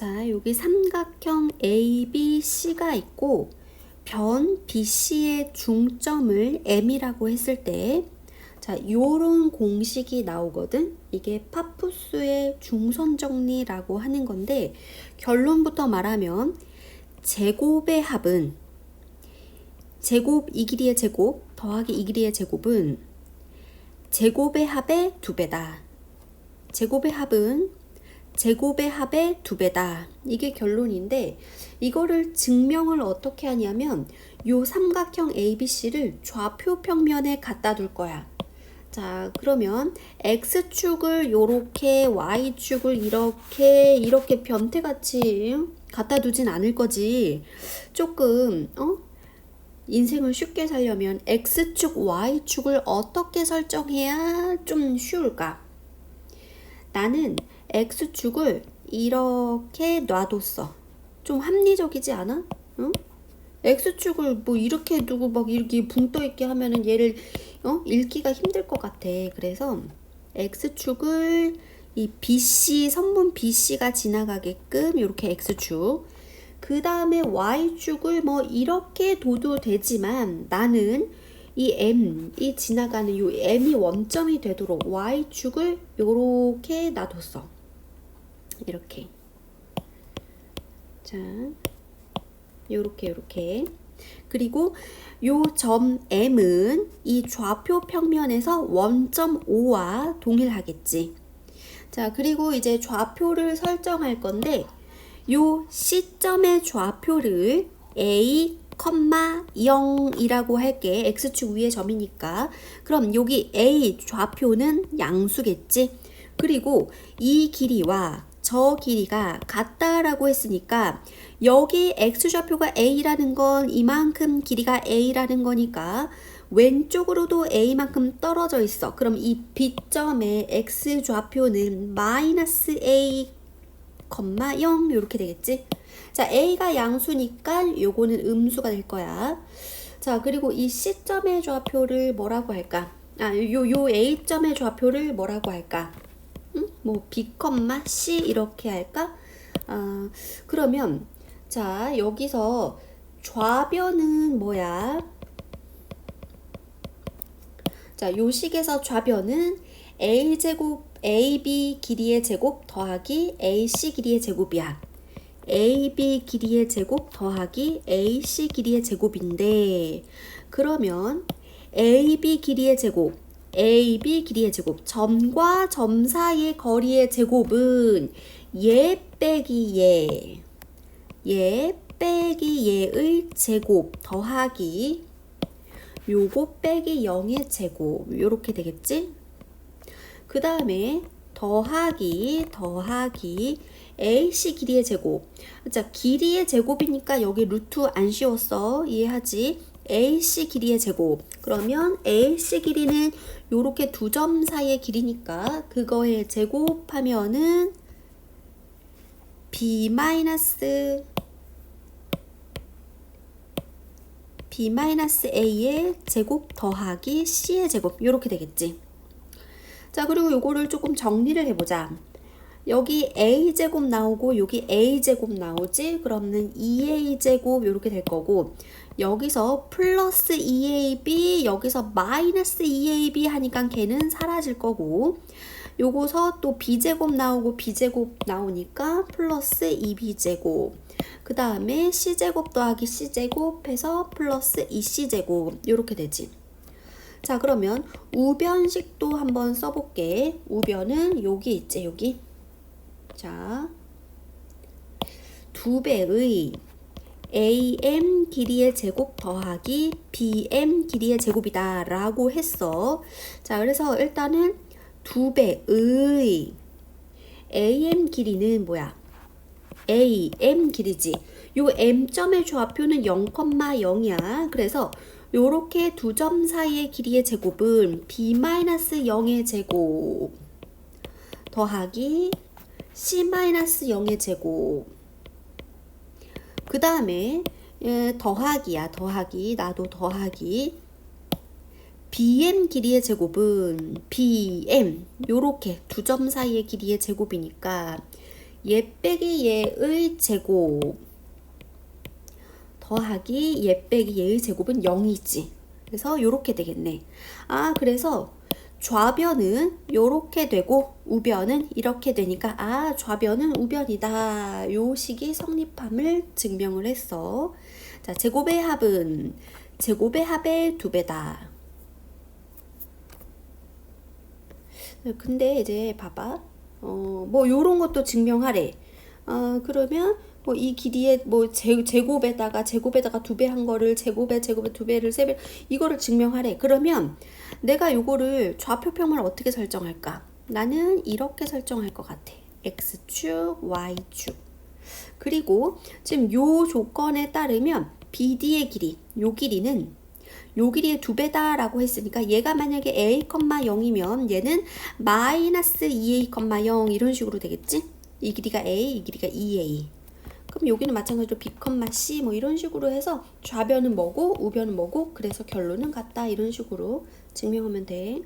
자, 여기 삼각형 ABC가 있고 변 BC의 중점을 M이라고 했을 때 자, 요런 공식이 나오거든. 이게 파푸스의 중선 정리라고 하는 건데 결론부터 말하면 제곱의 합은 제곱 이 길이의 제곱 더하기 이 길이의 제곱은 제곱의 합의 두 배다. 제곱의 합은 제곱의 합의 두 배다. 이게 결론인데 이거를 증명을 어떻게 하냐면 요 삼각형 ABC를 좌표 평면에 갖다 둘 거야. 자, 그러면 x축을 요렇게 y축을 이렇게 이렇게 변태같이 갖다 두진 않을 거지. 조금 어? 인생을 쉽게 살려면 x축, y축을 어떻게 설정해야 좀 쉬울까? 나는 x축을 이렇게 놔뒀어. 좀 합리적이지 않아? 응? x축을 뭐 이렇게 두고 막 이렇게 붕 떠 있게 하면은 얘를 어? 읽기가 힘들 것 같아. 그래서 x축을 이 BC 선분 BC가 지나가게끔 이렇게 x축 그 다음에 y축을 뭐 이렇게 둬도 되지만 나는 이 m 이 지나가는 요 m이 원점이 되도록 y축을 요렇게 놔뒀어. 이렇게 자 요렇게 요렇게 그리고 요 점 M은 이 좌표 평면에서 원점 O와 동일하겠지. 자, 그리고 이제 좌표를 설정할 건데 요 시점의 좌표를 A, 0이라고 할게. X축 위의 점이니까. 그럼 여기 A 좌표는 양수겠지. 그리고 이 길이와 저 길이가 같다라고 했으니까 여기 x좌표가 a라는 건 이만큼 길이가 a라는 거니까 왼쪽으로도 a만큼 떨어져 있어. 그럼 이 B점의 x좌표는 마이너스 a, 0 이렇게 되겠지? 자, a가 양수니까 요거는 음수가 될 거야. 자, 그리고 이 C점의 좌표를 뭐라고 할까? 아, 요, 요 A점의 좌표를 뭐라고 할까? 응? 뭐 B, C 이렇게 할까? 아, 그러면 자 여기서 좌변은 뭐야? 자 요 식에서 좌변은 a제곱 ab 길이의 제곱 더하기 ac 길이의 제곱이야. ab 길이의 제곱 더하기 ac 길이의 제곱인데 그러면 ab 길이의 제곱 AB 길이의 제곱 점과 점 사이의 거리의 제곱은 얘 빼기 얘, 얘 빼기 얘의 제곱 더하기 요거 빼기 0의 제곱 요렇게 되겠지? 그 다음에 더하기 더하기 AC 길이의 제곱 자 길이의 제곱이니까 여기 루트 안 씌웠어 이해하지? AC 길이의 제곱. 그러면 AC 길이는 요렇게 두 점 사이의 길이니까 그거의 제곱하면은 B 마이너스 B 마이너스 A의 제곱 더하기 C의 제곱 요렇게 되겠지. 자 그리고 요거를 조금 정리를 해보자. 여기 a제곱 나오고 여기 a제곱 나오지? 그러면 2a제곱 이렇게 될 거고 여기서 플러스 2ab 여기서 마이너스 2ab 하니까 걔는 사라질 거고 요거서 또 b제곱 나오고 b제곱 나오니까 플러스 2b제곱. 그 다음에 c제곱 더하기 c제곱 해서 플러스 2c제곱 이렇게 되지. 자 그러면 우변식도 한번 써볼게. 우변은 여기 있지 여기 자, 두 배의 AM 길이의 제곱 더하기 BM 길이의 제곱이다 라고 했어. 자, 그래서 일단은 두 배의 AM 길이는 뭐야? AM 길이지. 요 M점의 좌표는 0,0이야. 그래서 요렇게 두 점 사이의 길이의 제곱은 B-0의 제곱 더하기 C-0의 제곱 그 다음에 예, 더하기야 더하기 나도 더하기 BM 길이의 제곱은 BM 요렇게 두 점 사이의 길이의 제곱이니까 얘 빼기 얘의 제곱 더하기 얘 빼기 얘의 제곱은 0이지. 그래서 이렇게 되겠네. 아, 그래서 좌변은 이렇게 되고 우변은 이렇게 되니까 아, 좌변은 우변이다. 요 식이 성립함을 증명을 했어. 자, 제곱의 합은 제곱의 합의 두 배다. 근데 이제 봐봐. 어, 뭐 요런 것도 증명하래. 어, 그러면 뭐 이 길이의 뭐 제, 제곱에다가 제곱에다가 두 배 한 거를 제곱에 제곱에 두 배를 세 배 이거를 증명하래. 그러면 내가 요거를 좌표평을 어떻게 설정할까? 나는 이렇게 설정할 것 같아. x축, y축. 그리고 지금 요 조건에 따르면 BD의 길이, 요 길이는 요 길이의 두 배다라고 했으니까 얘가 만약에 a, 0이면 얘는 마이너스 2a, 0 이런 식으로 되겠지? 이 길이가 a, 이 길이가 2a. 그럼 여기는 마찬가지로 b, c 뭐 이런 식으로 해서 좌변은 뭐고 우변은 뭐고 그래서 결론은 같다 이런 식으로 증명하면 돼.